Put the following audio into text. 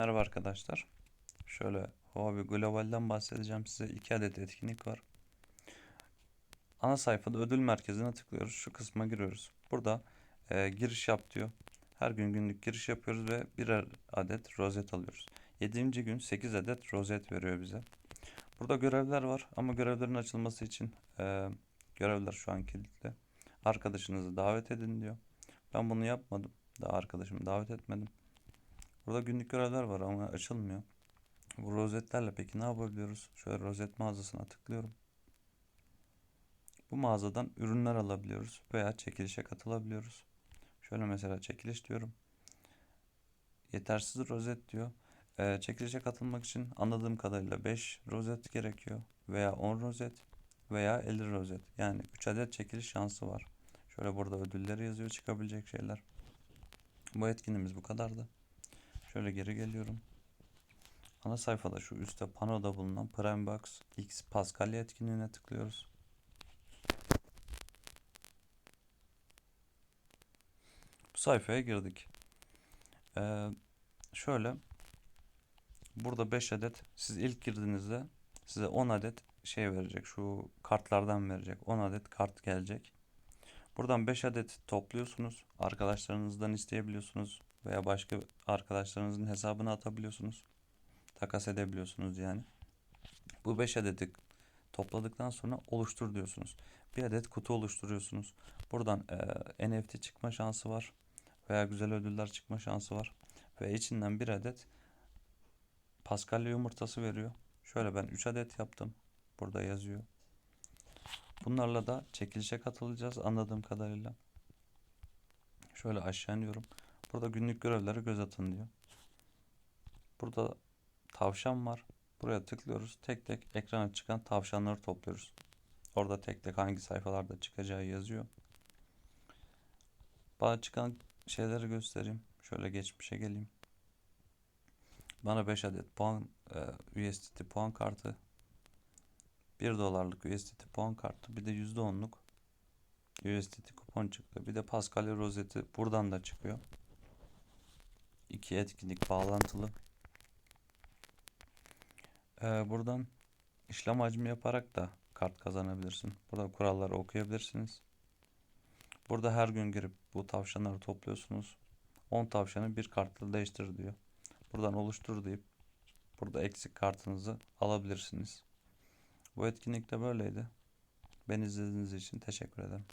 Merhaba arkadaşlar. Şöyle Huawei Global'den bahsedeceğim size. iki adet etkinlik var. Ana sayfada ödül merkezine tıklıyoruz. Şu kısma giriyoruz. Burada e, giriş yap diyor. Her gün günlük giriş yapıyoruz ve birer adet rozet alıyoruz. 7. gün 8 adet rozet veriyor bize. Burada görevler var ama görevlerin açılması için e, görevler şu an kilitli. Arkadaşınızı davet edin diyor. Ben bunu yapmadım. Daha arkadaşımı davet etmedim. Burada günlük görevler var ama açılmıyor. Bu rozetlerle peki ne yapabiliyoruz? Şöyle rozet mağazasına tıklıyorum. Bu mağazadan ürünler alabiliyoruz veya çekilişe katılabiliyoruz. Şöyle mesela çekiliş diyorum. Yetersiz rozet diyor. Ee, çekilişe katılmak için anladığım kadarıyla 5 rozet gerekiyor veya 10 rozet veya 50 rozet. Yani 3 adet çekiliş şansı var. Şöyle burada ödülleri yazıyor çıkabilecek şeyler. Bu etkinliğimiz bu kadardı. Şöyle geri geliyorum. Ana sayfada şu üstte panoda bulunan Prime Box X Paskalya etkinliğine tıklıyoruz. Bu sayfaya girdik. Ee, şöyle burada 5 adet siz ilk girdiğinizde size 10 adet şey verecek. Şu kartlardan verecek. 10 adet kart gelecek. Buradan 5 adet topluyorsunuz. Arkadaşlarınızdan isteyebiliyorsunuz veya başka arkadaşlarınızın hesabına atabiliyorsunuz. Takas edebiliyorsunuz yani. Bu 5 adeti topladıktan sonra oluştur diyorsunuz. Bir adet kutu oluşturuyorsunuz. Buradan e, NFT çıkma şansı var veya güzel ödüller çıkma şansı var ve içinden bir adet Paskalya yumurtası veriyor. Şöyle ben 3 adet yaptım. Burada yazıyor. Bunlarla da çekilişe katılacağız anladığım kadarıyla. Şöyle aşağı iniyorum. Burada günlük görevlere göz atın diyor. Burada tavşan var. Buraya tıklıyoruz. Tek tek ekrana çıkan tavşanları topluyoruz. Orada tek tek hangi sayfalarda çıkacağı yazıyor. Bana çıkan şeyleri göstereyim. Şöyle geçmişe geleyim. Bana 5 adet puan e, USDT puan kartı 1 dolarlık USDT puan kartı bir de %10'luk USDT kupon çıktı. Bir de Pascal rozeti buradan da çıkıyor. İki etkinlik bağlantılı. Ee, buradan işlem hacmi yaparak da kart kazanabilirsin. Burada kuralları okuyabilirsiniz. Burada her gün girip bu tavşanları topluyorsunuz. 10 tavşanı bir kartla değiştir diyor. Buradan oluştur deyip burada eksik kartınızı alabilirsiniz. Bu etkinlik de böyleydi. Beni izlediğiniz için teşekkür ederim.